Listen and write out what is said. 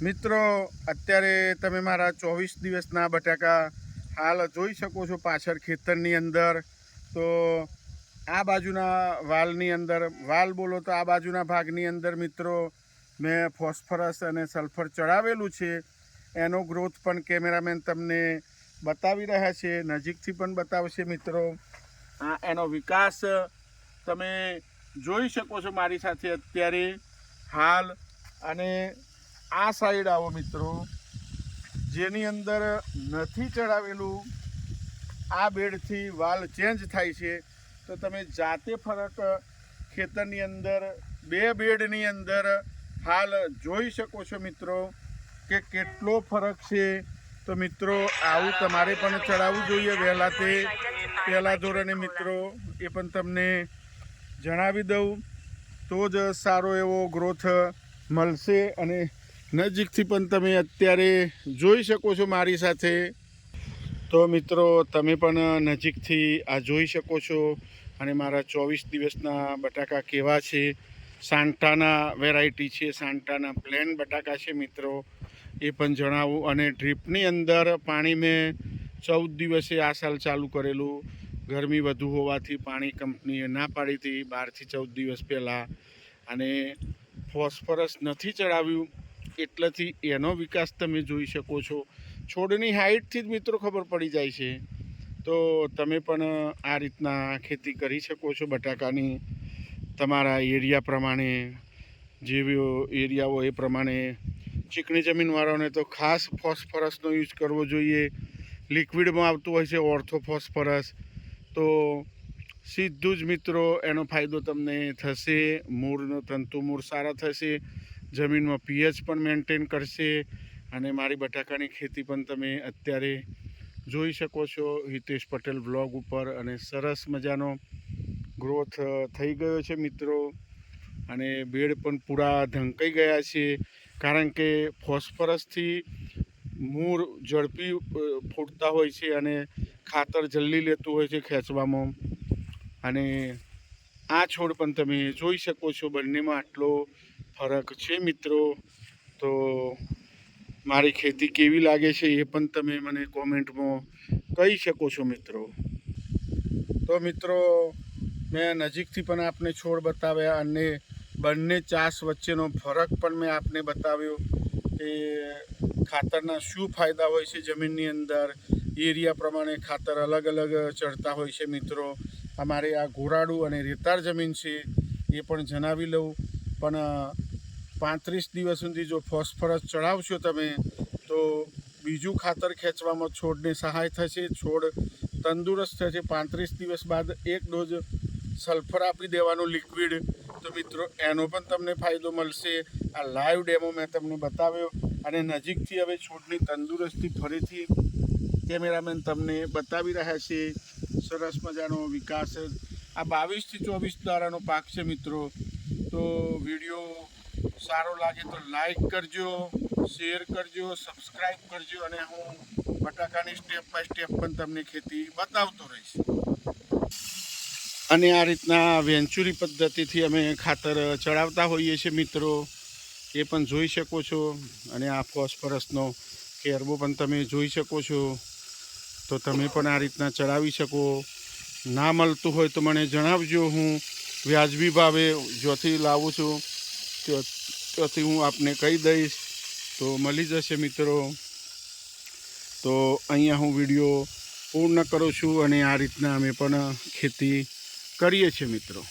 મિત્રો, અત્યારે તમે મારા ચોવીસ દિવસના બટાકા હાલ જોઈ શકો છો પાછળ ખેતરની અંદર. તો આ બાજુના વાલની અંદર, વાલ બોલો તો આ બાજુના ભાગની અંદર મિત્રો, મેં ફોસ્ફરસ અને સલ્ફર ચડાવેલું છે. એનો ગ્રોથ પણ કેમેરામેન તમને બતાવી રહ્યા છે, નજીકથી પણ બતાવશે મિત્રો. આ એનો વિકાસ તમે જોઈ શકો છો મારી સાથે અત્યારે હાલ. અને આ સાઈડ આવો મિત્રો. જેની અંદર નથી ચડાવેલું, આ બેડથી વાલ ચેન્જ થાય છે. તો તમે જાતે ફરક ખેતરની અંદર, બે બેડની અંદર હાલ જોઈ શકો છો મિત્રો કે કેટલો ફરક છે. તો મિત્રો, આવું તમારે પણ ચડાવવું જોઈએ. વહેલા તે પહેલાં ધોરણે મિત્રો, એ પણ તમને જણાવી દઉં. તો જ સારો એવો ગ્રોથ મળશે અને નજીકથી પણ તમે અત્યારે જોઈ શકો છો મારી સાથે. તો મિત્રો, તમે પણ નજીકથી આ જોઈ શકો છો. અને મારા ચોવીસ દિવસના બટાકા કેવા છે? સાંટાના વેરાયટી છે સાંટાના પ્લેન બટાકા છે મિત્રો. એ પણ જણાવું. અને ડ્રીપની અંદર પાણી મેં ચૌદ દિવસે આ સાલ ચાલુ કરેલું. ગરમી વધુ હોવાથી પાણી કંપનીએ ના પાડી હતી. બારથી ચૌદ દિવસ પહેલાં. અને ફોસ્ફરસ નથી ચડાવ્યું. એટલેથી એનો વિકાસ તમે જોઈ શકો છો. છોડની હાઇટથી જ મિત્રો ખબર પડી જાય છે. તો તમે પણ આ રીતના ખેતી કરી શકો છો બટાકાની. તમારા એરિયા પ્રમાણે, જેવો એરિયા હોય એ પ્રમાણે ચીકણી જમીનવાળાને તો ખાસ ફોસ્ફરસનો યુઝ કરવો જોઈએ. લિક્વિડમાં આવતું હોય છે ઓર્થો ફોસ્ફરસ તો સીધું જ મિત્રો એનો ફાયદો તમને થશે. મૂળનો તંતુ મૂળ સારા થશે. જમીનમાં પીએચ પણ મેન્ટેન કરશે અને મારી બટાકાની ખેતી પણ તમે અત્યારે જોઈ શકો છો. હિતેશ પટેલ બ્લોગ ઉપર અને સરસ મજાનો ગ્રોથ થઈ ગયો છે મિત્રો. અને બેડ પણ પૂરા ઢંકાઈ ગયા છે. કારણ કે ફોસ્ફરસથી મૂળ ઝડપી ફૂટતા હોય છે અને ખાતર જલ્દી લેતું હોય છે ખેંચવામાં. અને આ છોડ પણ તમે જોઈ શકો છો બંનેમાં આટલો ફરક છે મિત્રો? તો મારી ખેતી કેવી લાગે છે એ પણ તમે મને કોમેન્ટમાં કહી શકો છો મિત્રો. તો મિત્રો, મેં નજીકથી પણ આપને છોડ બતાવ્યા અને બંને ચાસ વચ્ચેનો ફરક પણ મેં આપને બતાવ્યો કે ખાતરના શું ફાયદા હોય છે જમીનની અંદર? એરિયા પ્રમાણે ખાતર અલગ અલગ ચડતા હોય છે મિત્રો. અમારે આ ઘોરાડું અને રેતાળ જમીન છે એ પણ જણાવી લઉં. પણ પાંત્રીસ દિવસ સુધી જો ફોસ્ફરસ ચડાવશો તમે, તો બીજું ખાતર ખેંચવામાં છોડને સહાય થશે. છોડ તંદુરસ્ત થશે. પાંત્રીસ દિવસ બાદ એક ડોઝ સલ્ફર આપી દેવાનું લિક્વિડ. તો મિત્રો, એનો પણ તમને ફાયદો મળશે. આ લાઈવ ડેમો મેં તમને બતાવ્યો. અને નજીકથી હવે છોડની તંદુરસ્તી ફરીથી કેમેરામેન તમને બતાવી રહ્યા છે. સરસ મજાનો વિકાસ. આ બાવીસથી ચોવીસ દારાનો પાક છે મિત્રો. તો વીડિયો સારો લાગે તો લાઈક કરજો શેર કરજો સબસ્ક્રાઈબ કરજો અને હું બટાકાની સ્ટેપ બાય સ્ટેપ પણ તમને ખેતી બતાવતો રહીશ. અને આ રીતના વેન્ચુરી પદ્ધતિથી અમે ખાતર ચડાવતા હોઈએ છીએ મિત્રો. એ પણ જોઈ શકો છો. અને આ ફોસ્ફરસનો કેરબો પણ તમે જોઈ શકો છો. તો તમે પણ આ રીતના ચડાવી શકો. ના મળતું હોય તો મને જણાવજો હું. વ્યાજબી ભાવે જ્યાંથી લાવું છું. ત્યાં, ત્યાંથી હું આપને કહી દઈશ. તો મળી જશે મિત્રો. તો અહીંયા હું વીડિયો પૂર્ણ કરું છું અને આ રીતના અમે પણ ખેતી કરીએ છીએ મિત્રો.